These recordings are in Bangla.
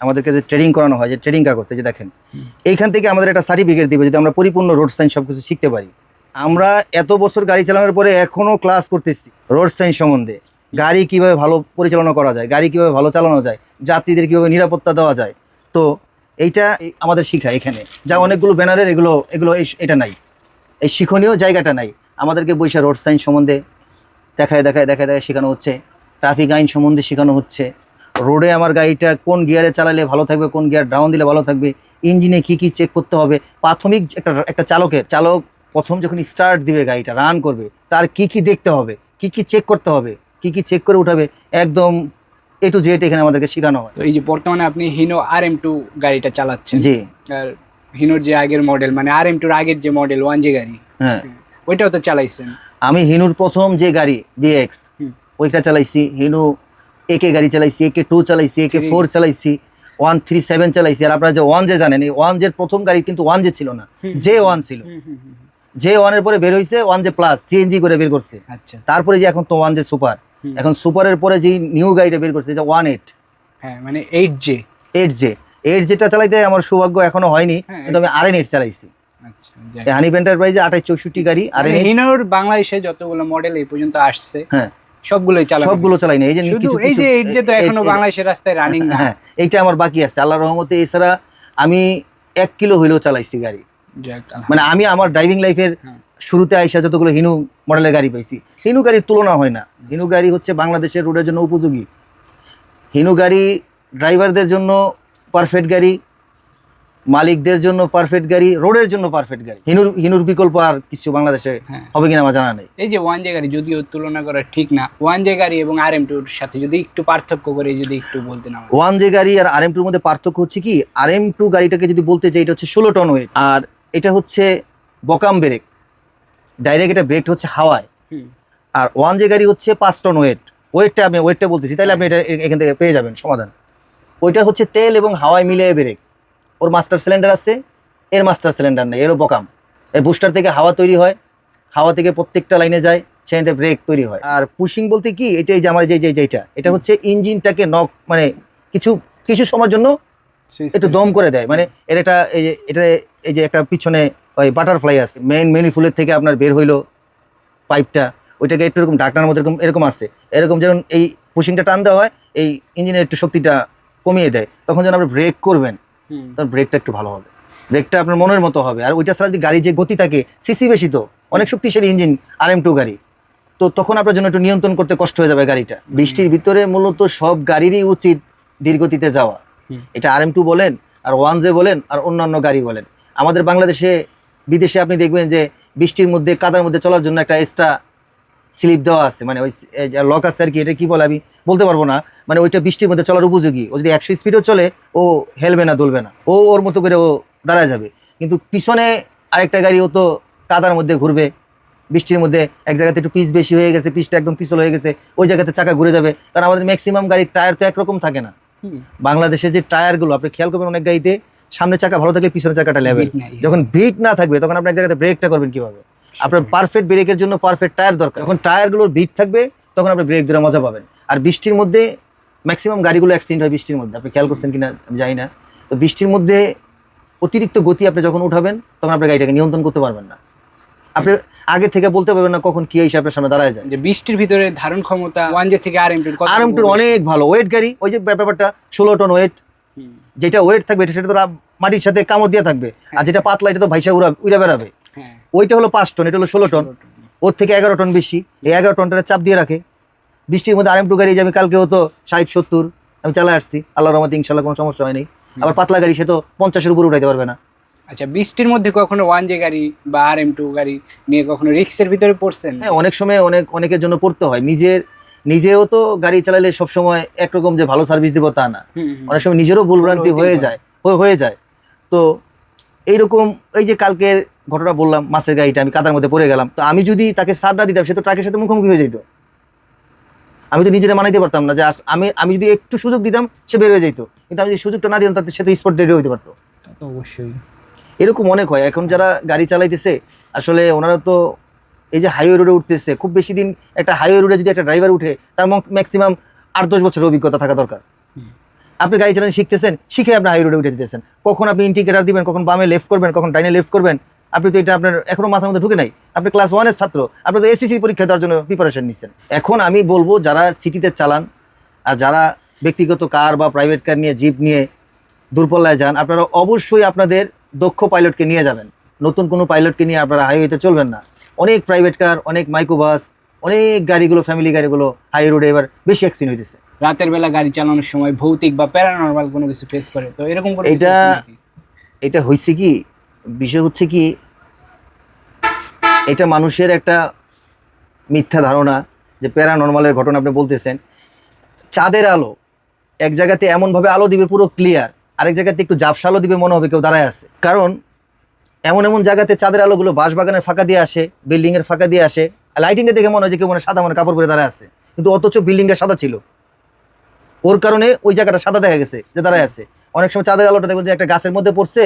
আমাদেরকে যে ট্রেনিং করানো হয়, যে ট্রেনিং কাগজ যে দেখেন, এইখান থেকে আমাদের একটা সার্টিফিকেট দিবে, যদি আমরা পরিপূর্ণ রোড সাইন সব কিছু শিখতে পারি। আমরা এত বছর গাড়ি চালানোর পরে এখনও ক্লাস করতেছি রোড সাইন সম্বন্ধে। গাড়ি কীভাবে ভালো পরিচালনা করা যায়, গাড়ি কীভাবে ভালো চালানো যায়, যাত্রীদের কীভাবে নিরাপত্তা দেওয়া যায়। তো এইটা আমাদের শিখা এখানে। যা অনেকগুলো ব্যানারের এগুলো এগুলো এটা নাই। এই শিক্ষণীয় জায়গাটা নাই। আমাদেরকে বৈশা রোড সাইন সম্বন্ধে দেখায় দেখায় দেখায় দেখায় শেখানো হচ্ছে। ট্রাফিক আইন সম্বন্ধে শেখানো হচ্ছে। রোডে আমার গাড়িটা কোন গিয়ারে চালালে ভালো থাকবে কোন গিয়ার ডাউন দিলে ভালো থাকবে ইঞ্জিনে কি কি চেক করতে হবে প্রাথমিক একটা একটা চালকের চালক প্রথম যখন স্টার্ট দিবে গাড়িটা রান করবে তার কি কি দেখতে হবে কি কি চেক করতে হবে কি কি চেক করে উঠাবে একদম এ টু জেড এখানে আমাদেরকে শেখানো হয়। এই যে বর্তমানে আপনি হিনো আর এম টু গাড়িটা চালাচ্ছেন। জি। আর হিনোর যে আগের মডেল মানে আর এম টুর আগের যে মডেল ওয়ান জি গাড়ি হ্যাঁ। ওইটাও তো চালাইছেন? আমি হিনুর প্রথম যে গাড়ি বিএক্স। ওইটা চালাইছি। হিনু একে গাড়ি চালাইছি একে টু চালাইছি একে. ফোর চালাইছি ওয়ান থ্রি সেভেন চালাইছি। আর আপনারা যে ওয়ান যে জানেন এই ওয়ান জের প্রথম গাড়ি কিন্তু ওয়ান জে ছিল না জে ওয়ান ছিল। জে ওয়ানের পরে বের হয়েছে ওয়ান জে প্লাস সিএনজি করে বের করছে। আচ্ছা তারপরে যে এখন তো ওয়ান জে সুপার। এখন সুপারের পরে যে নিউ গাড়িটা বের করছে যে ওয়ান এইট হ্যাঁ মানে eight J eight J eight জেটা চালাইতে আমার সৌভাগ্য এখনও হয়নি হ্যাঁ, কিন্তু আমি আর এন এইট চালাইছি। আচ্ছা হানিফ এন্টারপ্রাইজে আঠাশ চৌষট্টি গাড়ি আর মানে হিনোর বাংলাদেশে যতগুলো মডেল এই পর্যন্ত আসছে হ্যাঁ। সবগুলোই চালানো সবগুলো চালাই না এই যে কিছু এই যে এইট জে তো এখনও বাংলাদেশের রাস্তায় রানিং না। হ্যাঁ এইটা আমার বাকি আছে আল্লাহ রহমতে। এছাড়া আমি এক কিলো হইলেও চালাইছি গাড়ি। মানে আমি আমার ড্রাইভিং লাইফের হ্যাঁ। শুরুতে আইসা যতগুলো হিনু মডেলের গাড়ি পাইছি হিনু গাড়ির তুলনা হয় না। হিনু গাড়ি হচ্ছে বাংলাদেশের রোডের জন্য উপযোগী। হিনু গাড়ি ড্রাইভারদের জন্য পারফেক্ট গাড়ি মালিকদের জন্য পারফেক্ট গাড়ি রোডের জন্য পারফেক্ট গাড়ি। হিনুর হিনুর বিকল্প আর কিছু বাংলাদেশে হ্যাঁ। হবে কিনা আমার জানা নেই। এই যে ওয়ান জে গাড়ি যদিও তুলনা করা ঠিক না ওয়ান জে গাড়ি এবং আর এম টুর সাথে যদি একটু পার্থক্য করে যদি একটু বলতে না ওয়ান জে গাড়ি আর আর এম টুর মধ্যে পার্থক্য হচ্ছে কি আর এম টু গাড়িটাকে যদি বলতে চাই এটা হচ্ছে ষোলো টন ওয়েট আর এটা হচ্ছে বকাম ব্রেক ডাইরেক্ট এটা ব্রেক হচ্ছে হাওয়ায়। আর ওয়ান জে গাড়ি হচ্ছে পাঁচ টন ওয়েট ওয়েটটা আমি ওয়েটটা বলতেছি তাহলে আপনি এটা এখান থেকে পেয়ে যাবেন সমাধান। ওইটা হচ্ছে তেল এবং হাওয়ায় মিলিয়ে ব্রেক ওর মাস্টার সিলিন্ডার আছে এর মাস্টার সিলিন্ডার নেই এরও বকাম। এই বুস্টার থেকে হাওয়া তৈরি হয় হাওয়া থেকে প্রত্যেকটা লাইনে যায় সেখানে ব্রেক তৈরি হয়। আর পুশিং বলতে কি এটা এই যে আমার যে যে যেটা এটা হচ্ছে ইঞ্জিনটাকে নক মানে কিছু কিছু সময়ের জন্য একটু দম করে দেয়। মানে এর একটা এই যে এটা এই যে একটা পিছনে ওই বাটারফ্লাই আছে মেইন মেনিফুলের থেকে আপনার বের হইল পাইপটা ওইটাকে একটু এরকম ঢাকনার মধ্যে এরকম এরকম আছে। এরকম যেমন এই পুশিংটা টান দেওয়া হয় এই ইঞ্জিনের একটু শক্তিটা কমিয়ে দেয়। তখন যখন আপনি ব্রেক করবেন তখন ব্রেকটা একটু ভালো হবে। ব্রেকটা আপনার মনের মতো হবে। আর ওইটা ছাড়া যদি গাড়ি যে গতি থাকে সিসি বেশি তো অনেক শক্তিশালী ইঞ্জিন আর এম টু গাড়ি। তো তখন আপনার জন্য একটু নিয়ন্ত্রণ করতে কষ্ট হয়ে যাবে গাড়িটা। বৃষ্টির ভিতরে মূলত সব গাড়িরই উচিত ধীর গতিতে যাওয়া এটা আর এম টু বলেন আর ওয়ান জে বলেন আর অন্যান্য গাড়ি বলেন। আমাদের বাংলাদেশে বিদেশে আপনি দেখবেন যে বৃষ্টির মধ্যে কাদার মধ্যে চলার জন্য একটা এক্সট্রা স্লিপ দেওয়া আছে মানে ওই লক আছে আর কি এটা কি বলে আমি বলতে পারব না। মানে ওইটা বৃষ্টির মধ্যে চলার উপযোগী। ও যদি একশো স্পিডও চলে ও হেলবে না দুলবে না। ও ওর মতো করে ও দাঁড়ায় যাবে। কিন্তু পিছনে আরেকটা গাড়ি ও তো কাদার মধ্যে ঘুরবে। বৃষ্টির মধ্যে এক জায়গাতে একটু পিচ বেশি হয়ে গেছে পিচটা একদম পিছল হয়ে গেছে ওই জায়গাতে চাকা ঘুরে যাবে। কারণ আমাদের ম্যাক্সিমাম গাড়ির টায়ার তো একরকম থাকে না। হুম। বাংলাদেশে যে টায়ারগুলো আপনি খেয়াল করবেন অনেক গাড়িতে সামনে চাকা ভালো থাকলে পিছনের চাকাটা লেভেল। যখন ব্রেক না থাকবে তখন আপনি এক জায়গাতে ব্রেকটা করবেন কীভাবে? আপনার পারফেক্ট ব্রেকের জন্য পারফেক্ট টায়ার দরকার। যখন টায়ারগুলোর বিট থাকবে তখন আপনি ব্রেক ধরে মজা পাবেন। আর বৃষ্টির মধ্যে ম্যাক্সিমাম গাড়িগুলো অ্যাক্সিডেন্ট হয় বৃষ্টির মধ্যে। আপনি খেয়াল করছেন কিনা আমি জানি না। তো বৃষ্টির মধ্যে অতিরিক্ত গতি আপনি যখন উঠাবেন তখন আপনার গাড়িটাকে নিয়ন্ত্রণ করতে পারবেন না। আপনি আগে থেকে বলতে পারবেন না কখন কি আপনার সামনে দাঁড়ায় যায়। যে বৃষ্টির ভিতরে ধারণ ক্ষমতা ওয়ান জে থেকে আর এম টুর আর এম অনেক ভালো। ওয়েট গাড়ি ওই যে ব্যাপারটা ষোলো টন ওয়েট যেটা ওয়েট থাকবে সেটা তো মাটির সাথে কামড় দিয়ে থাকবে। আর যেটা পাতলা এটা তো ভাইসা উড়া উড়ে বেড়াবে। হ্যাঁ ওইটা হলো পাঁচ টন এটা হলো ষোলো টন। ওর থেকে এগারো টন বেশি। এই এগারো টনটা চাপ দিয়ে রাখে। বৃষ্টির মধ্যে আরাম টু গাড়ি যে আমি কালকে হতো ষাট সত্তর আমি চালায় আসছি। আল্লাহ রহমতে ইনশাল্লাহ কোনো সমস্যা হয়নি। আবার পাতলা গাড়ি সে তো পঞ্চাশের উপর উঠাইতে পারবে না। আচ্ছা বৃষ্টির মধ্যে কখনো ওয়ান জে গাড়ি বা আর এম টু গাড়ি নিয়ে কখনো রিক্সের ভিতরে পড়ছেন? হ্যাঁ অনেক সময় অনেক অনেকের জন্য পড়তে হয়। নিজের নিজেও তো গাড়ি চালালে সবসময় একরকম যে ভালো সার্ভিস দিব তা না। অনেক সময় নিজেরও ভুলভ্রান্তি হয়ে যায় হয়ে যায়। তো এইরকম এই যে কালকের ঘটনা বললাম মাছের গাড়িটা আমি কাদার মধ্যে পড়ে গেলাম। তো আমি যদি তাকে সারটা দিতাম সে তো ট্রাকের সাথে মুখোমুখি হয়ে যেত। আমি তো নিজেরা মানাইতে পারতাম না যে আমি আমি যদি একটু সুযোগ দিতাম সে বের হয়ে যেত কিন্তু আমি যদি সুযোগটা না দিতাম তাতে সে তো স্পট ডেড হইতে পারতো। অবশ্যই। এরকম অনেক হয়। এখন যারা গাড়ি চালাইতেছে আসলে ওনারা তো এই যে হাইওয়ে রোডে উঠতেছে খুব বেশি দিন একটা হাইওয়ে রোডে যদি একটা ড্রাইভার উঠে তার ম্যাক্সিমাম আট দশ বছরের অভিজ্ঞতা থাকা দরকার। আপনি গাড়ি চালানো শিখতেছেন শিখে আপনি হাই রোডে উঠে দিতেছেন কখন আপনি ইন্ডিকেটার দিবেন কখন বামে লেফট করবেন কখন ডাইনে লেফট করবেন আপনি তো এটা আপনার এখনও মাথার মধ্যে ঢুকে নাই। আপনি ক্লাস ওয়ানের ছাত্র আপনি তো এসএসসি পরীক্ষা দেওয়ার জন্য প্রিপারেশন নিচ্ছেন। এখন আমি বলব যারা সিটিতে চালান আর যারা ব্যক্তিগত কার বা প্রাইভেট কার নিয়ে জিপ নিয়ে দূরপল্লায় যান আপনারা অবশ্যই আপনাদের দক্ষ পাইলটকে নিয়ে যাবেন। নতুন কোনো পাইলটকে নিয়ে আপনারা হাইওয়েতে চলবেন না। অনেক প্রাইভেট কার অনেক মাইক্রোবাস অনেক গাড়িগুলো ফ্যামিলি গাড়িগুলো হাই রোডে এবার বেশি অ্যাক্সিডেন্ট হইতেছে। রাতের বেলা গাড়ি চালানোর সময় ভৌতিক বা প্যারানর্মাল কোনো কিছু ফেস করে তো এরকম এটা- এটা হয়েছে কি বিষয় হচ্ছে কি এটা মানুষের একটা মিথ্যা ধারণা যে প্যারানর্মালের ঘটনা আপনি বলতেছেন। চাঁদের আলো, এক জায়গাতে এমনভাবে আলো দিবে পুরো ক্লিয়ার আরেক জায়গাতে একটু জাপসা আলো দিবে মনে হবে কেউ দাঁড়ায় আছে। কারণ এমন এমন জায়গাতে চাঁদের আলোগুলো বাঁশবাগানের ফাঁকা দিয়ে আসে, বিল্ডিংয়ের ফাঁকা দিয়ে আসে লাইটিংয়ে দেখে মনে হয় যে কেউ মনে সাদা মনে কাপড় পরে দাঁড়ায় আছে। কিন্তু অথচ বিল্ডিংটা সাদা ছিল। ওর কারণে ওই জায়গাটা সাদা দেখা গেছে, যে দাঁড়ায় আছে। অনেক সময় চাঁদের আলোটা দেখবেন যে একটা গাছের মধ্যে পড়ছে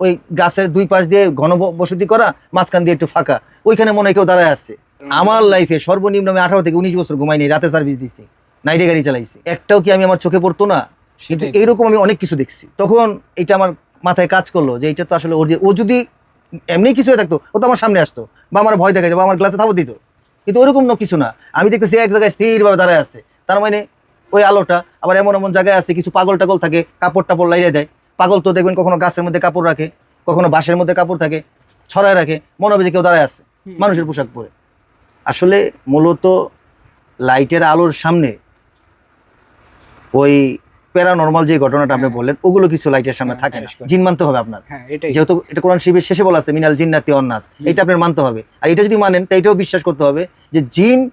ওই গাছের দুই পাশ দিয়ে ঘন বসতি করা মাঝখান দিয়ে একটু ফাঁকা। ওইখানে মনে হয় কেউ দাঁড়ায় আছে। আমার লাইফে সর্বনিম্ন আমি আঠারো থেকে উনিশ বছর ঘুমাইনি রাতে সার্ভিস দিছি নাইটে গাড়ি চালাইছি। একটাও কি আমি আমার চোখে পড়তো না? কিন্তু এইরকম আমি অনেক কিছু দেখছি। তখন এটা আমার মাথায় কাজ করল যে এটা তো আসলে ওর যে ও যদি এমনি কিছু হয়ে থাকতো ও তো আমার সামনে আসতো বা আমার ভয় দেখা যেত বা আমার গ্লাসে থাপড় দিত। কিন্তু ওরকম না কিছু না। আমি দেখতেছি এক জায়গায় স্থিরভাবে দাঁড়ায় আছে। তার মানে ওই আলোটা আবার এমন এমন জায়গায় আছে কিছু পাগল টাগল থাকে কাপড় টাপড় লাইয়ে দেয়। পাগল তো দেখবেন কখনো গাছের মধ্যে কাপড় রাখে কখনো বাঁশের মধ্যে কাপড় থাকে ছড়ায় রাখে মনে হবে যে কেউ দাঁড়ায় আছে মানুষের পোশাক পরে। আসলে মূলত লাইটের আলোর সামনে ওই প্যারানর্মাল যে ঘটনাটা আপনি হ্যাঁ। বললেন ওগুলো কিছু লাইটের সামনে হ্যাঁ, থাকে না। জিন মানতে হবে আপনার। হ্যাঁ যেহেতু এটা কোরআন শিবের শেষে বলা আছে মিনাল জিন্নাতি অন্নাস। এটা আপনার মানতে হবে। আর এটা যদি মানেন তো এটাও বিশ্বাস করতে হবে যে জিন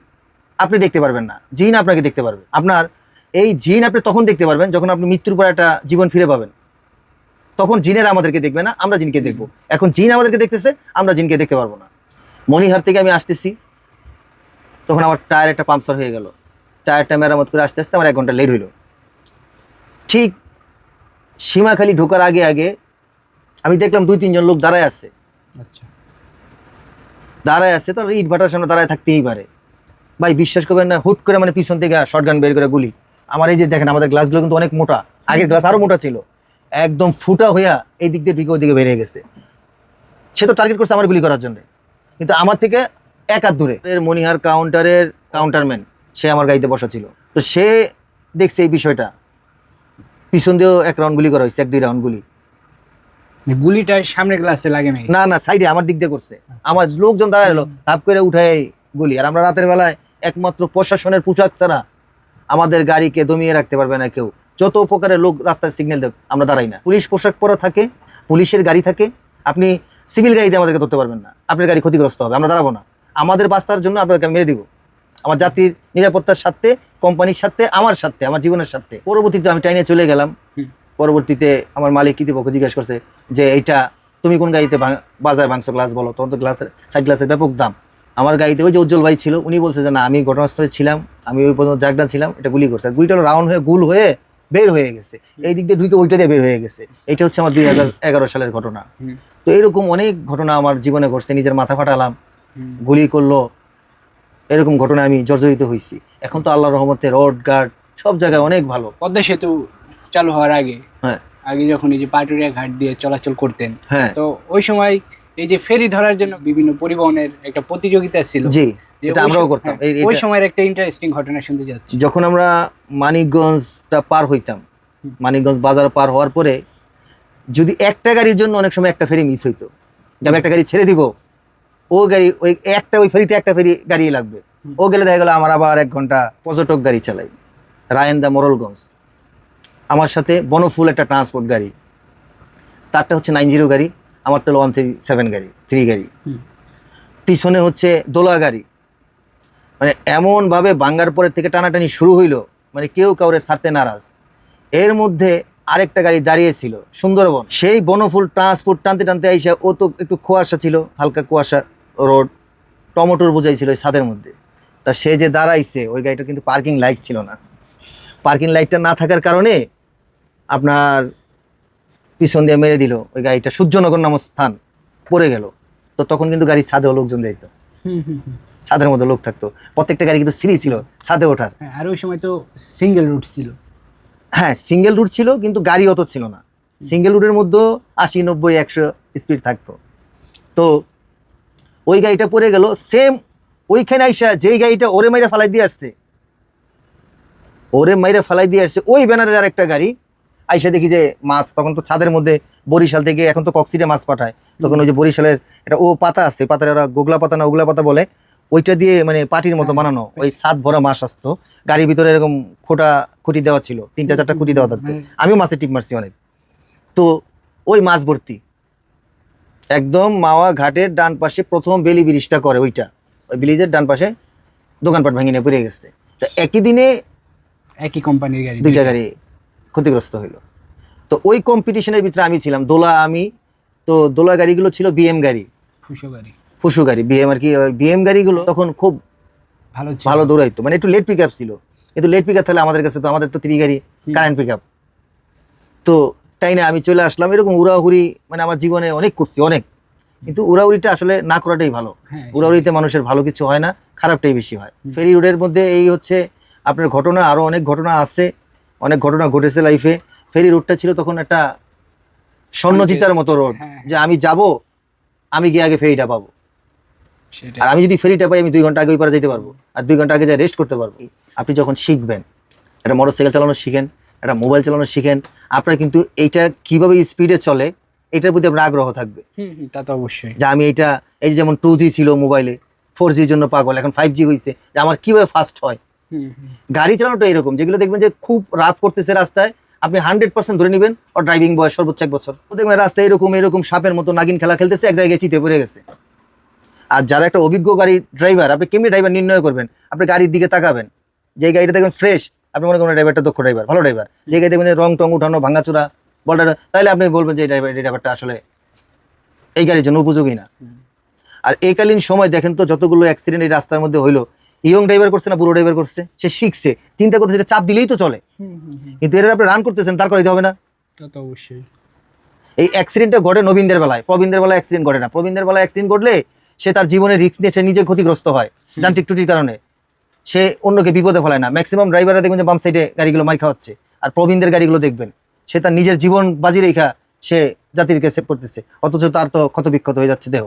আপনি দেখতে পারবেন না। জিন আপনাকে দেখতে পারবে। আপনার এই জিন আপনি তখন দেখতে পারবেন যখন আপনি মৃত্যুর পর একটা জীবন ফিরে পাবেন। তখন জিনেরা আমাদেরকে দেখবে না আমরা জিনকে দেখব। এখন জিন আমাদেরকে দেখতেছে আমরা জিনকে দেখতে পারব না। মনিহার থেকে আমি আসতেছি তখন আমার টায়ার একটা পাম্পসার হয়ে গেল। টায়ারটা মেরামত করে আস্তে আস্তে আমার এক ঘণ্টা লেট হইল। ঠিক সীমাখালি ঢোকার আগে আগে আমি দেখলাম দুই তিনজন লোক দাঁড়ায় আছে। আচ্ছা। দাঁড়ায় আছে তার ইট ভাটার সামনে দাঁড়ায় থাকতেই পারে। ভাই বিশ্বাস করবেন না হুট করে মানে পিছন থেকে শর্টগান বের করে গুলি। আমার এই যে দেখেন আমাদের গ্লাসগুলো কিন্তু অনেক মোটা। আগের গ্লাস আরও মোটা ছিল। একদম ফুটা হইয়া এই দিক দিয়ে ঢুকে ওই দিকে বেরিয়ে গেছে। সে তো টার্গেট করছে আমার গুলি করার জন্য। কিন্তু আমার থেকে এক হাত দূরে। এর মনিহার কাউন্টারের কাউন্টারম্যান সে আমার গাড়িতে বসা ছিল। তো সে দেখছে এই বিষয়টা। পিছন দিয়েও এক রাউন্ড গুলি করা হয়েছে এক দুই রাউন্ড গুলি। গুলিটা সামনে গ্লাসে লাগে নাই না না সাইডে আমার দিক দিয়ে করছে। আমার লোকজন দাঁড়ায় এলো হাফ করে উঠায় গুলি। আর আমরা রাতের বেলায় একমাত্র প্রশাসনের পোশাক ছাড়া আমাদের গাড়িকে দমিয়ে রাখতে পারবে না কেউ। যত প্রকারের লোক রাস্তায় সিগন্যাল দেখ আমরা দাঁড়াই না। পুলিশ পোশাক পরা থাকে পুলিশের গাড়ি থাকে আপনি সিভিল গাড়িতে আমাদেরকে ধরতে পারবেন না। আপনার গাড়ি ক্ষতিগ্রস্ত হবে আমরা দাঁড়াবো না। আমাদের বাস্তার জন্য আপনাকে মেরে দিব। আমার জাতির নিরাপত্তার সাথে কোম্পানির সাথে আমার সাথে আমার জীবনের সাথে পরবর্তীতে আমি টাইনে চলে গেলাম। পরবর্তীতে আমার মালিক কৃতিপক্ষ জিজ্ঞেস করছে যে এইটা তুমি কোন গাড়িতে বাজায় ভাঙছো গ্লাস বলো? তখন তো গ্লাসের সাইড গ্লাসের ব্যাপক দাম। আমার গাড়িতে ওই যে উজ্জ্বল ভাই ছিল উনি বলছে যে না আমি ঘটনাস্থলে ছিলাম আমি ওই পর্যন্ত জাগডান ছিলাম এটা গুলি করছে। গুলিটা রাউন্ড হয়ে গুল হয়ে বের হয়ে গেছে। এই দিক দিয়ে ঢুকে ওইটা দিয়ে বের হয়ে গেছে। এটা হচ্ছে আমার দুই হাজার এগারো সালের ঘটনা। তো এরকম অনেক ঘটনা আমার জীবনে ঘটছে নিজের মাথা ফাটালাম গুলি করল এরকম ঘটনা আমি জর্জরিত হয়েছি এখন তো আল্লাহ রহমতে রোড গার্ড সব জায়গায় অনেক ভালো। পদ্মা সেতু চালু হওয়ার আগে। হ্যাঁ। আগে যখন এই যে পাটুরিয়া ঘাট দিয়ে চলাচল করতেন হ্যাঁ। তো ওই সময় এই যে ফেরি ধরার জন্য বিভিন্ন পরিবহনের একটা প্রতিযোগিতা ছিল। জি এটা আমরাও করতাম। হ্যাঁ, এই- ওই সময়ের একটা ইন্টারেস্টিং ঘটনা শুনতে যাচ্ছি। যখন আমরা মানিকগঞ্জটা পার হইতাম মানিকগঞ্জ বাজার পার হওয়ার পরে যদি একটা গাড়ির জন্য অনেক সময় একটা ফেরি মিস হইতো যে আমি একটা গাড়ি ছেড়ে দিব ও গাড়ি ওই একটা ওই ফেরিতে একটা ফেরি গাড়ি লাগবে। ও গেলে দেখা গেলো আমার আবার এক ঘণ্টা পর্যটক গাড়ি চালাই রায়েন্দা মোরলগঞ্জ। আমার সাথে বনফুল একটা ট্রান্সপোর্ট গাড়ি তারটা হচ্ছে নাইন জিরো গাড়ি। আমার তো ওয়ান থ্রি সেভেন গাড়ি থ্রি গাড়ি। পিছনে হচ্ছে দোলা গাড়ি। মানে এমনভাবে বাঙ্গার পরের থেকে টানাটানি শুরু হইল মানে কেউ কাউরে ছাড়তে নারাজ। এর মধ্যে আরেকটা গাড়ি দাঁড়িয়েছিল সুন্দরবন। সেই বনফুল ট্রান্সপোর্ট টানতে টানতে আইসা ও তো একটু কুয়াশা ছিল হালকা কুয়াশা রোড টমেটোর বোঝাই ছিল ওই ছাদের মধ্যে। তা সে যে দাঁড়াইছে ওই গাড়িটা কিন্তু পার্কিং লাইট ছিল না। পার্কিং লাইটটা না থাকার কারণে আপনার পিছন দিয়ে মেরে দিল ওই গাড়িটা সূর্যনগর নামক স্থান পড়ে গেল। তো তখন কিন্তু গাড়ির ছাদেও লোকজন যাইত। ছাদের মধ্যে লোক থাকতো। প্রত্যেকটা গাড়ি কিন্তু সিঁড়ি ছিল ছাদে ওঠার। হ্যাঁ, আর ওই সময় তো সিঙ্গেল রুট ছিল। হ্যাঁ সিঙ্গেল রুট ছিল কিন্তু গাড়ি অত ছিল না। সিঙ্গেল রুটের মধ্যে আশি নব্বই একশো স্পিড থাকতো। তো ওই গাড়িটা পড়ে গেল সেম ওইখানে আইসা যেই গাড়িটা ওরে মাইরা ফালাই দিয়ে আসছে ওরে মাইরা ফালাই দিয়ে আসছে ওই ব্যানারের আর একটা গাড়ি আইসা দেখি যে মাছ তখন তো ছাদের মধ্যে বরিশাল থেকে এখন তো কক্সিডে মাছ পাঠায়। তখন ওই যে বরিশালের এটা ও পাতা আছে পাতার ওরা গোগলা পাতা না ওগলা পাতা বলে ওইটা দিয়ে মানে পাটির মতো বানানো ওই সাত ভরা মাছ আসতো। গাড়ির ভিতরে এরকম খোটা খুঁটি দেওয়া ছিল তিনটা চারটা খুঁটি দেওয়া থাকতো। আমিও মাছে টিপ মারছি অনেক। তো ওই মাছ ভর্তি। একদম মাওয়া ঘাটের ডান পাশে প্রথম বেলি ব্রিজটা করে ওইটা। ওই ব্রিজের ডান পাশে দোকানপাট ভেঙে নিয়ে পড়ে গেছে। তো একই দিনে একই কোম্পানির গাড়ি দুইটা। গাড়ি ক্ষতিগ্রস্ত হইল। তো ওই কম্পিটিশনের ভিতরে আমি ছিলাম। দোলা আমি তো দোলা গাড়িগুলো ছিল বিএম গাড়ি। ফুসো গাড়ি। ফুসু গাড়ি বিএম আর কি বিএম গাড়িগুলো তখন খুব ভালো ভালো দৌড়াইতো। মানে একটু লেট পিক আপ ছিল। কিন্তু লেট পিক আপ তাহলে আমাদের কাছে তো আমাদের তো ত্রি গাড়ি কারেন্ট পিক আপ তো তাই না আমি চলে আসলাম এরকম উড়াহুড়ি মানে আমার জীবনে অনেক করছি অনেক। কিন্তু উড়াউড়িটা আসলে না করাটাই ভালো। হ্যাঁ উড়াউড়িতে মানুষের ভালো কিছু হয় না খারাপটাই বেশি হয়। ফেরি রোডের মধ্যে এই হচ্ছে আপনার ঘটনা আরও অনেক ঘটনা আছে। অনেক ঘটনা ঘটেছে লাইফে ফেরি রোডটা ছিল তখন একটা স্বর্ণচিতার মতো রোড হ্যাঁ, যে আমি যাব আমি গিয়ে আগে ফেরিটা পাবো। আর আমি যদি ফেরিটা পাই আমি দুই ঘণ্টা আগে ওই পারে যেতে পারব। আর দুই ঘণ্টা আগে যা রেস্ট করতে পারব। আপনি যখন শিখবেন একটা মোটর সাইকেল চালানো শিখেন একটা মোবাইল চালানো শিখেন আপনার কিন্তু এইটা কীভাবে স্পিডে চলে এটার প্রতি আপনার আগ্রহ থাকবে। তা তো অবশ্যই। যে আমি এটা এই যে যেমন টু জি ছিল মোবাইলে ফোর জির জন্য পাগল এখন ফাইভ জি হয়েছে যে আমার কীভাবে ফাস্ট হয় গাড়ি চালানোটা এরকম যেগুলো দেখবেন যে খুব রাফ করতেছে রাস্তায় আপনি হান্ড্রেড পার্সেন্ট ধরে নেবেন ও ড্রাইভিং বয়স সর্বোচ্চ এক বছর। ও দেখবেন রাস্তায় এরকম এরকম সাপের মতো নাগিন খেলা খেলতেছে এক জায়গায় চিটে পড়ে গেছে। আর যারা একটা অভিজ্ঞ গাড়ি ড্রাইভার আপনি কেমনি ড্রাইভার নির্ণয় করবেন? আপনি গাড়ির দিকে তাকাবেন যে গাড়িটা দেখবেন ফ্রেশ আপনি মনে করেন ড্রাইভারটা দক্ষ ড্রাইভার ভালো ড্রাইভার যে গাড়ি দেখবেন যে রং টং উঠানো ভাঙাচোরা বলটা তাহলে আপনি বলবেন যে ড্রাইভার এই ড্রাইভারটা আসলে এই গাড়ির জন্য উপযোগী না। আর এইকালীন সময় দেখেন তো যতগুলো অ্যাক্সিডেন্ট এই রাস্তার মধ্যে হইল ইয়ং ড্রাইভার করছে না বুড়ো ড্রাইভার করছে? সে শিখছে। চিন্তা করতে চাপ দিলেই তো চলে। কিন্তু এর আপনি রান করতেছেন তার করাইতে হবে না। তো অবশ্যই। এই অ্যাক্সিডেন্টটা ঘটে নবীনদের বেলায়। প্রবীণদের বেলায় অ্যাক্সিডেন্ট ঘটে না। প্রবীণদের বেলায় অ্যাক্সিডেন্ট ঘটলে সে তার জীবনে রিস্ক নিয়ে সে নিজে ক্ষতিগ্রস্ত হয় যান্ত্রিক ত্রুটির কারণে। সে অন্যকে বিপদে ফেলায় না। ম্যাক্সিমাম ড্রাইভাররা দেখবেন যে বাম সাইডে গাড়িগুলো মার খাওয়াচ্ছে। আর প্রবীণদের গাড়িগুলো দেখবেন সে তার নিজের জীবন বাজি রেখা সে জাতিরকে সেভ করতেছে। অথচ তার তো ক্ষত বিক্ষত হয়ে যাচ্ছে দেহ।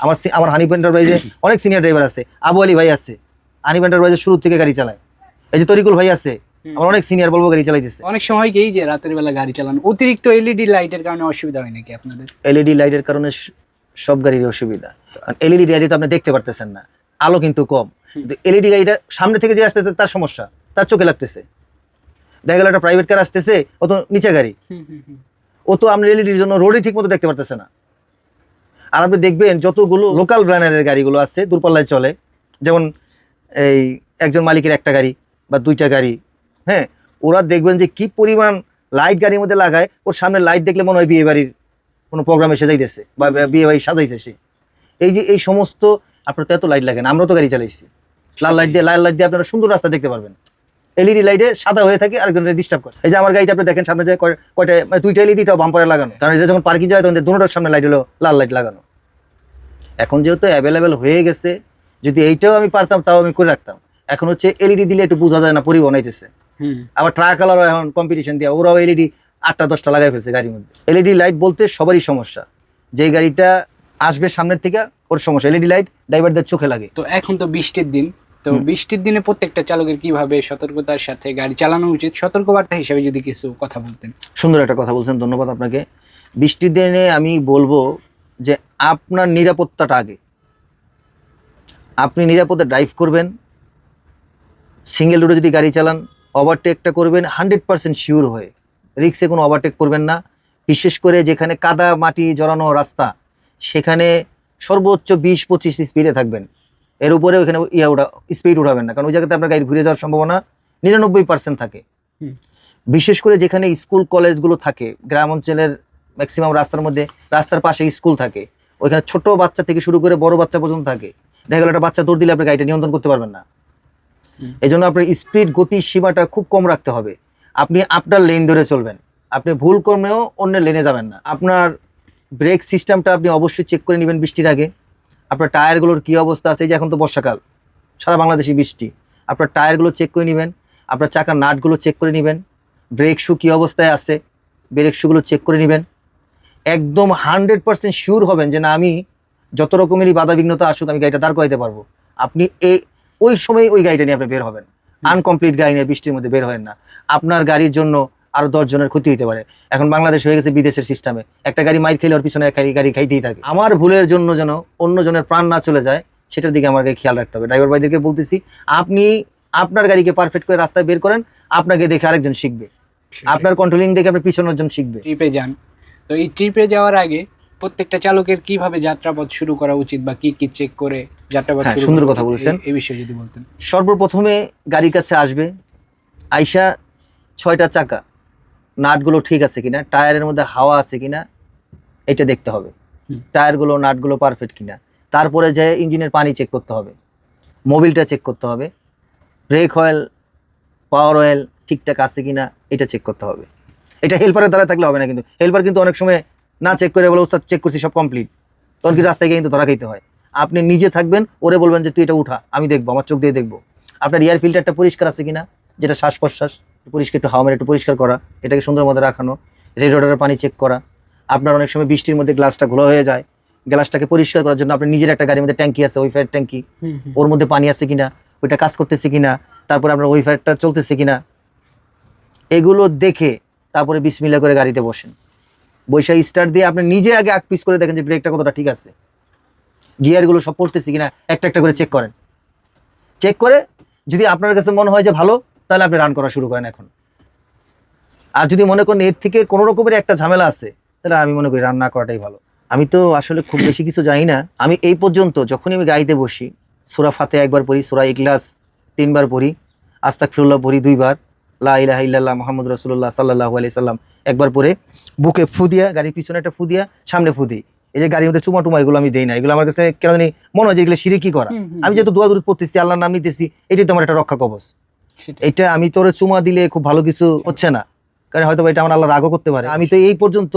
আমার আমার হানিফ এন্টারপ্রাইজে অনেক সিনিয়র ড্রাইভার আছে আবু আলী ভাই আছে। হানিফ এন্টারপ্রাইজে শুরু থেকে গাড়ি চালায়। এই যে তরিকুল ভাই আছে আমার অনেক সিনিয়র বলব গাড়ি চালাইতেছে। অনেক সময় কি এই যে রাতের বেলা গাড়ি চালানো অতিরিক্ত এলইডি লাইটের কারণে অসুবিধা হয় নাকি আপনাদের? এলইডি লাইটের কারণে সব গাড়ির অসুবিধা। এলইডি লাইটে তো আপনি দেখতে পারতেছেন না আলো কিন্তু কম। এলইডি গাড়িটা সামনে থেকে যে আসতেছে তার সমস্যা তার চোখে লাগতেছে। দেখা গেল একটা প্রাইভেট কার আসতেছে ও তো নিচে গাড়ি। ও তো আপনার এলইডির জন্য রোডে ঠিক মতো দেখতে পারতেছে না। আর আপনি দেখবেন যতগুলো লোকাল ব্র্যান্ডের গাড়িগুলো আছে দূরপাল্লায় চলে। যেমন এই একজন মালিকের একটা গাড়ি বা দুইটা গাড়ি হ্যাঁ? ওরা দেখবেন যে কি পরিমাণ লাইট গাড়ির মধ্যে লাগায়, ওর সামনে লাইট দেখলে মনে হয় বিয়ে বাড়ির কোনো প্রোগ্রামে সাজাইতেছে বা বিয়ে বাড়ি সাজাইছে সে। এই যে এই সমস্ত, আপনার তো এত লাইট লাগে না, আমরা তো গাড়ি চালাইছি। লাল লাইট দিয়ে, লাল লাইট দিয়ে আপনারা সুন্দর রাস্তা দেখতে পারবেন। এলইডি লাইটে সাদা হয়ে থাকে আরেকজনের ডিস্টার্ব করে। এই যে আমার গাড়িতে আপনি দেখেন সামনে যে কয়- কয়টা মানে দুইটা এলইডি তাও বাম্পারে লাগানো। কারণ এটা যখন পার্কিং যায় তখন দুটোটার সামনে লাইট হলো, লাল লাইট লাগানো। এখন যেহেতু অ্যাভেলেবেল হয়ে গেছে যদি এইটাও আমি পারতাম তাও আমি করে রাখতাম। এখন হচ্ছে এলইডি দিলে একটু বোঝা যায় না পরিবহন হইতেছে। আবার ট্রাক আলারও এখন কম্পিটিশন দিয়ে ওরাও এলইডি আটটা দশটা লাগাই ফেলছে গাড়ির মধ্যে। এলইডি লাইট বলতে সবারই সমস্যা। যে গাড়িটা আসবে সামনের থেকে ওর সমস্যা। এলইডি লাইট ড্রাইভারদের চোখে লাগে। তো এখন তো বৃষ্টির দিন। তো বৃষ্টির দিনে প্রত্যেকটা চালকের কীভাবে সতর্কতার সাথে গাড়ি চালানো উচিত? সতর্কবার্তা হিসেবে যদি কিছু কথা বলতেন। সুন্দর একটা কথা বলছেন ধন্যবাদ আপনাকে। বৃষ্টির দিনে আমি বলব যে আপনার নিরাপত্তাটা আগে। আপনি নিরাপদে ড্রাইভ করবেন সিঙ্গেল রোডে যদি গাড়ি চালান ওভারটেকটা করবেন হান্ড্রেড পার্সেন্ট শিওর হয়ে। রিক্সে কোনো ওভারটেক করবেন না। বিশেষ করে যেখানে কাদা মাটি জড়ানো রাস্তা সেখানে সর্বোচ্চ বিশ পঁচিশ স্পিডে থাকবেন। এর উপরে ওখানে ইয়া উঠা স্পিড উঠাবেন না। কারণ ওই জায়গাতে আপনার গাড়ি ঘুরে যাওয়ার সম্ভাবনা নিরানব্বই পার্সেন্ট থাকে। বিশেষ করে যেখানে স্কুল কলেজগুলো থাকে গ্রাম অঞ্চলের ম্যাক্সিমাম রাস্তার মধ্যে রাস্তার পাশে স্কুল থাকে ওইখানে ছোট বাচ্চা থেকে শুরু করে বড় বাচ্চা পর্যন্ত থাকে। দেখা গেল একটা বাচ্চা দৌড় দিলে আপনি গাড়িটা নিয়ন্ত্রণ করতে পারবেন না। এই জন্য আপনার স্পিড গতি সীমাটা খুব কম রাখতে হবে। আপনি আপনার লেন ধরে চলবেন। আপনি ভুল কর্মেও অন্যের লেনে যাবেন না। আপনার ব্রেক সিস্টেমটা আপনি অবশ্যই চেক করে নেবেন বৃষ্টির আগে। আপনার টায়ারগুলোর কী অবস্থা আছে? এই যে এখন তো বর্ষাকাল। সারা বাংলাদেশে বৃষ্টি। আপনার টায়ারগুলো চেক করে নেবেন। আপনার চাকার নাটগুলো চেক করে নেবেন। ব্রেক শু কী অবস্থায় আছে? ব্রেক শুগুলো চেক করে নেবেন। একদম হান্ড্রেড পার্সেন্ট শিওর হবেন যে না আমি যত রকমেরই বাধা বিঘ্নতা আসুক আমি গাড়িটা দাঁড় করাইতে পারব। আপনি এই ওই সময় ওই গাড়িটা নিয়ে আপনি বের হবেন। আনকমপ্লিট গাড়ি নিয়ে বৃষ্টির মধ্যে বের হয় না। আপনার গাড়ির জন্য আরও দশ জনের ক্ষতি হতে পারে। এখন বাংলাদেশ হয়ে গেছে বিদেশের সিস্টেমে একটা গাড়ি মাইর খেলে ওর পিছনে এক গাড়ি গাড়ি খাইতেই থাকে। আমার ভুলের জন্য যেন অন্য জনের প্রাণ না চলে যায় সেটার দিকে আমাকে খেয়াল রাখতে হবে। ড্রাইভার ভাইদেরকে বলতেছি আপনি আপনার গাড়িকে পারফেক্ট করে রাস্তায় বের করেন আপনাকে দেখে আরেকজন শিখবে। আপনার কন্ট্রোলিং দেখে আপনার পিছনের জন শিখবে। ট্রিপে যান। তো এই ট্রিপে যাওয়ার আগে প্রত্যেকটা চালকের কীভাবে যাত্রাপথ শুরু করা উচিত বা কি কি চেক করে যাত্রাপথ হ্যাঁ, সুন্দর কথা? বলেছেন। এই- বিষয়ে যদি বলতেন। সর্বপ্রথমে গাড়ির কাছে আসবে। আইসা ছয়টা চাকা। নাটগুলো ঠিক আছে কিনা? টায়ারের মধ্যে হাওয়া আছে কিনা? এটা দেখতে হবে। টায়ারগুলো নাটগুলো পারফেক্ট কিনা? তারপরে যে ইঞ্জিনের পানি চেক করতে হবে। মোবিলটা চেক করতে হবে। ব্রেক অয়েল পাওয়ার অয়েল ঠিকঠাক আছে কিনা? এটা চেক করতে হবে। এটা হেল্পারের দ্বারা থাকলে হবে না কিন্তু। হেল্পার কিন্তু অনেক সময় না চেক করে বলে ওস্তাদ চেক করছি সব কমপ্লিট তখন কি রাস্তায় গিয়ে কিন্তু ধরা খাইতে হয়। আপনি নিজে থাকবেন ওরে বলবেন যে তুই এটা উঠা আমি দেখব আমার চোখ দিয়ে দেখব। আপনার এয়ার ফিল্টারটা পরিষ্কার আছে কিনা? যেটা শ্বাস প্রশ্বাস পরিষ্কার একটু হাওয়া মেরে একটু পরিষ্কার করা এটাকে সুন্দর মতো রাখানো রেডিওটারের পানি চেক করা। আপনার অনেক সময় বৃষ্টির মধ্যে গ্লাসটা ঘোলা হয়ে যায় গ্লাসটাকে পরিষ্কার করার জন্য আপনার নিজের একটা গাড়ির মধ্যে ট্যাঙ্কি আছে ওইফায়ার ট্যাঙ্কি। ওর মধ্যে পানি আছে কিনা ওইটা কাজ করতেছে কিনা তারপরে আপনার ওইফায়ারটা চলতেছে কিনা এগুলো দেখে তারপরে বিসমিল্লা করে গাড়িতে বসেন। বৈশা স্টার্ট দিয়ে আপনি নিজে আগে আগ পিস করে দেখেন যে ব্রেকটা কতটা ঠিক আছে। গিয়ারগুলো সব পড়তেছে কিনা, একটা একটা করে চেক করেন। চেক করে যদি আপনার কাছে মনে হয় যে ভালো, তাহলে আপনি রান করা শুরু করেন এখন। আর যদি মনে করেন এর থেকে কোনো রকমের একটা ঝামেলা আছে, তাহলে আমি মনে করি রান না করাটাই ভালো। আমি তো আসলে খুব বেশি কিছু জানি না। আমি এই পর্যন্ত যখনই আমি গাড়িতে বসি, সুরা ফাতে একবার পড়ি, সুরা ইগলাস তিনবার পড়ি আস্তাক ফিরুল্লাহ পড়ি দুইবার, লা ইলাহা ইল্লাল্লাহ মোহাম্মদ রাসূলুল্লাহ সাল্লাল্লাহু আলাইহি সাল্লাম। একবার পরে বুকে ফু দিয়া গাড়ির পিছনে একটা ফু দিয়া সামনে ফু দিই। এই যে গাড়ির মধ্যে চুমা টুমা এগুলো আমি দিই না এগুলো আমার কাছে কেন জানি মনে হয় যে এগুলো সিঁড়ি কি করা? আমি যেহেতু দোয়া দূর পড়তেছি আল্লাহর নাম নিতেছি এটাই তোমার একটা রক্ষা কবচ। এটা আমি তোর চুমা দিলে খুব ভালো কিছু হচ্ছে না। কারণ হয়তো এটা আমার আল্লাহ রাগও করতে পারে। আমি তো এই পর্যন্ত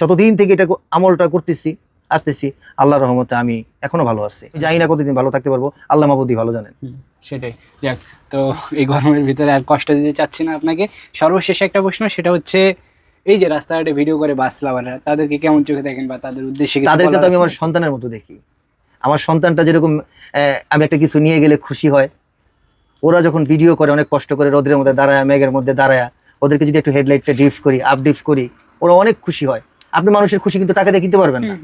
যতদিন থেকে এটা আমলটা করতেছি আসতেছি আল্লাহর রহমতে আমি এখনও ভালো আছি। জানি না কতদিন ভালো থাকতে পারব আল্লাহ মাবুদি ভালো জানেন। সেটাই। যাক তো এই গরমের ভিতরে আর কষ্ট দিতে চাচ্ছি না আপনাকে। সর্বশেষ একটা প্রশ্ন সেটা হচ্ছে এই যে রাস্তাঘাটে ভিডিও করে বাস লাভাররা তাদেরকে কেমন চোখে দেখেন বা তাদের উদ্দেশ্যে তাদেরকে তো আমি আমার সন্তানের মতো দেখি। আমার সন্তানটা যেরকম আমি একটা কিছু নিয়ে গেলে খুশি হয়। ওরা যখন ভিডিও করে অনেক কষ্ট করে রোদের মধ্যে দাঁড়ায় মেঘের মধ্যে দাঁড়ায় ওদেরকে যদি একটু হেডলাইটটা ডিফ করি আপ ডিফ করি ওরা অনেক খুশি হয়। আপনি মানুষের খুশি কিন্তু টাকা দিয়ে কিনতে পারবেন না।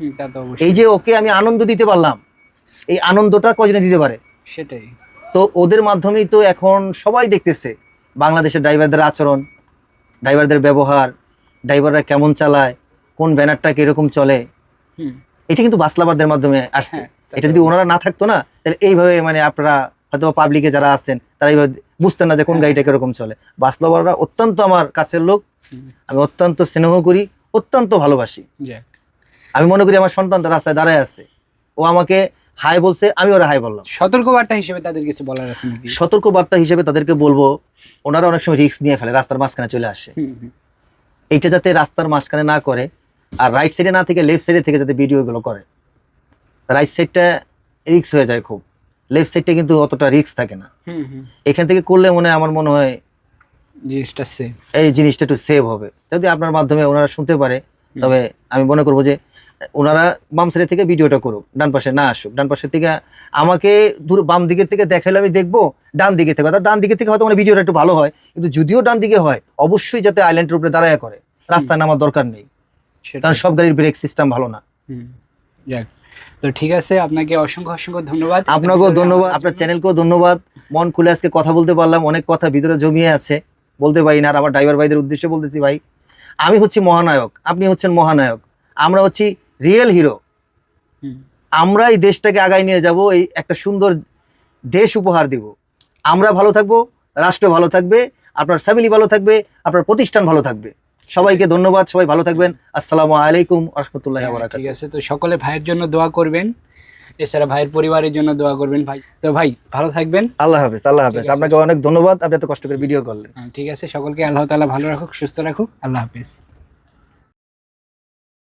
এই যে ওকে আমি আনন্দ দিতে পারলাম এই আনন্দটা কজনে দিতে পারে? সেটাই। তো ওদের মাধ্যমেই তো এখন সবাই দেখতেছে বাংলাদেশের ড্রাইভারদের আচরণ ড্রাইভারদের ব্যবহার ড্রাইভাররা কেমন চালায় কোন ব্যানারটা কীরকম চলে। এটা কিন্তু বাসলাবারদের মাধ্যমে আসছে। হ্যাঁ, এটা যদি ওনারা না থাকতো না তাহলে এইভাবে মানে আপনারা হয়তো পাবলিকে যারা আছেন তারা এইভাবে বুঝতেন না যে কোন হ্যাঁ। গাড়িটা কীরকম চলে। বাসলাবাররা অত্যন্ত আমার কাছের লোক। আমি অত্যন্ত স্নেহ করি। অত্যন্ত ভালোবাসি। আমি মনে করি আমার সন্তানটা রাস্তায় দাঁড়ায় আছে। ও আমাকে হাই বলছে আমি ওরা হাই বললাম। সতর্কবার্তা হিসেবে তাদের কিছু বলার আছে নাকি? সতর্ক বার্তা হিসেবে তাদেরকে বলব ওনারা অনেক সময় রিস্ক নিয়ে ফেলে রাস্তার মাঝখানে চলে আসে। এইটা যাতে রাস্তার মাঝখানে না করে আর রাইট সাইডে না থেকে লেফট সাইডে থেকে যাতে ভিডিওগুলো করে। রাইট সাইডটা রিস্ক হয়ে যায় খুব। লেফট সাইডটা কিন্তু অতটা রিস্ক থাকে না। এখান থেকে করলে মনে হয় আমার মনে হয় জিনিসটা সেফ এই জিনিসটা একটু সেভ হবে। যদি আপনার মাধ্যমে ওনারা শুনতে পারে তবে আমি মনে করব যে ওনারা বাম সাইড থেকে ভিডিওটা করুক ডান পাশে না আসুক। ডান পাশের থেকে আমাকে দূর বাম দিকের থেকে দেখাইলে আমি দেখব ডান দিকে থেকে। অর্থাৎ ডান দিকে থেকে হয়তো আমার ভিডিওটা একটু ভালো হয় কিন্তু যদিও ডান দিকে হয় অবশ্যই যাতে আইল্যান্ডের উপরে দাঁড়ায় করে। রাস্তায় নামার দরকার নেই। কারণ সব গাড়ির ব্রেক সিস্টেম ভালো না। যাক। তো ঠিক আছে আপনাকে অসংখ্য অসংখ্য ধন্যবাদ। আপনাকেও ধন্যবাদ আপনার চ্যানেলকেও ধন্যবাদ। মন খুলে আজকে কথা বলতে পারলাম অনেক কথা ভিতরে জমিয়ে আছে। বলতে পারি না আর আমার ড্রাইভার ভাইদের উদ্দেশ্যে বলতেছি ভাই। আমি হচ্ছি মহানায়ক আপনি হচ্ছেন মহানায়ক। আমরা হচ্ছি রিয়েল হিরো আমরা এই দেশটাকে আগায় নিয়ে যাব এই একটা সুন্দর দেশ উপহার দিব। আমরা ভালো থাকব রাষ্ট্র ভালো থাকবে আপনার ফ্যামিলি ভালো থাকবে আপনার প্রতিষ্ঠান ভালো থাকবে। সবাইকে ধন্যবাদ সবাই ভালো থাকবেন। আসসালামু আলাইকুম রহমতুল্লাহ ঠিক আছে তো সকলে ভাইয়ের জন্য দোয়া করবেন। এছাড়া ভাইয়ের পরিবারের জন্য দোয়া করবেন ভাই। তো ভাই ভালো থাকবেন। আল্লাহ হাফেজ আল্লাহ হাফেজ। আপনাকে অনেক ধন্যবাদ আপনি এত কষ্ট করে ভিডিও করলেন। হ্যাঁ, ঠিক আছে সকলকে আল্লাহ তালা ভালো রাখুক সুস্থ রাখুক। আল্লাহ হাফেজ।